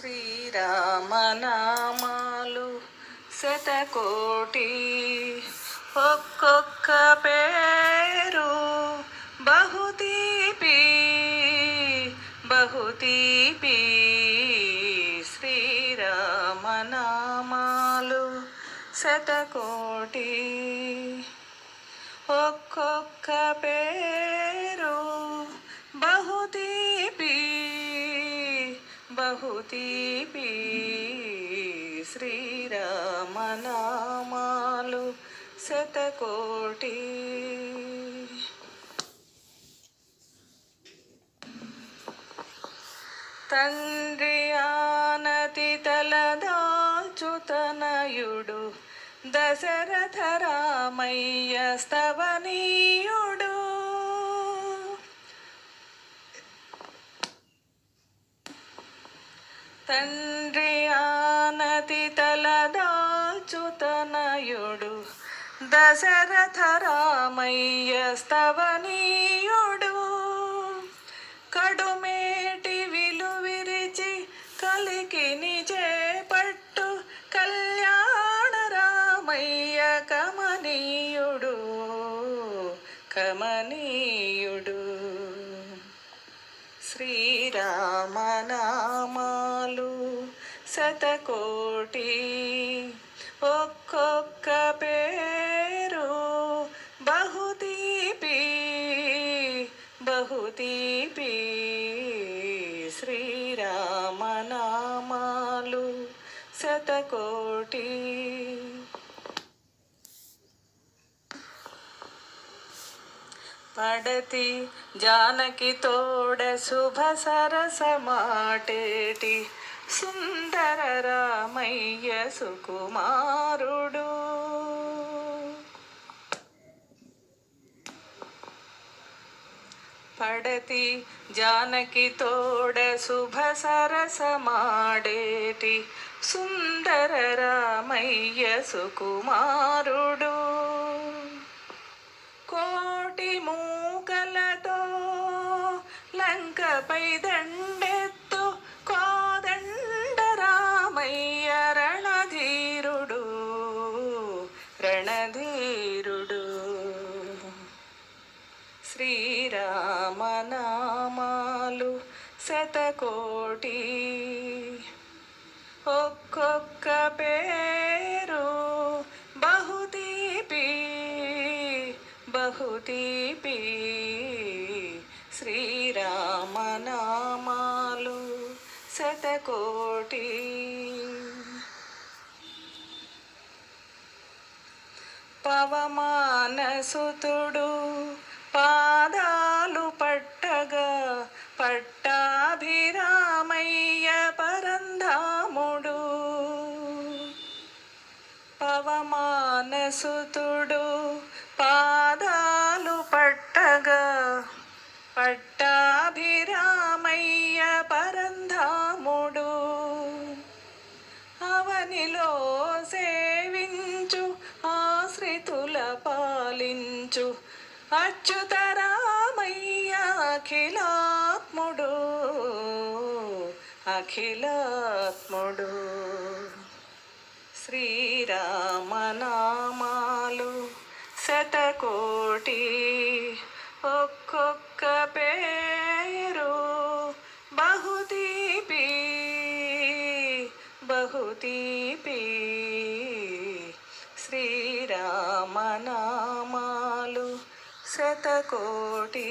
శ్రీరామనామాలు శతకోటి. ఒక్కొక్క పేరు బహుతీపి బహుతీపి శ్రీరామనామాలు శతకోటి. ఒక్కొక్క పేరు బహుతీపి శ్రీరామనామాలు శతకోటి. తండ్రి ఆనతి తలదాచుతనయుడు దశరథ రామయ్య స్తవనీయుడు. తండ్రి ఆనతి తలదాచుతనయుడు. దశరథ రామయ్య స్తవనీయుడు. కడుమేటి విలు విరిచి కలికి నిజేపట్టు కళ్యాణ రామయ్య కమనీయుడు. కమనీయుడు. శ్రీరామ శతకోటి ఒక్కొక్క పేరు బహుతీపి బహుతీపి శ్రీరామనామాలు శతకోటి పడతి జానకి తోడ శుభ సరసమాటేటి సుందర రామయ్య సుకుమారుడు. పడతి జానకి తోడ శుభ సరసమాడేటి సుందర రామయ్య సుకుమారుడు. కోటి మూకలతో లంకపై శ్రీరామనామాలు శతకోటి. ఒక్కొక్క పేరు బహుదీపి బహుదీపి శ్రీరామనామాలు శతకోటి. పవమానసుతుడు పాదాలు పట్టగా పట్టాభిరామయ్య పరంధాముడు. పవమానసుతుడు పాదాలు పట్టగా పట్టాభిరామయ్య పరంధాముడు. అవనిలో సేవించు ఆశ్రితుల పాలించు అచ్యుతరామయ్య అఖిలాత్ముడు అఖిలాత్ముడు. శ్రీరామనామాలు శతకోటి ఒక్కొక్క పేరు బహుతీపి బహుతీపి. శతకోటి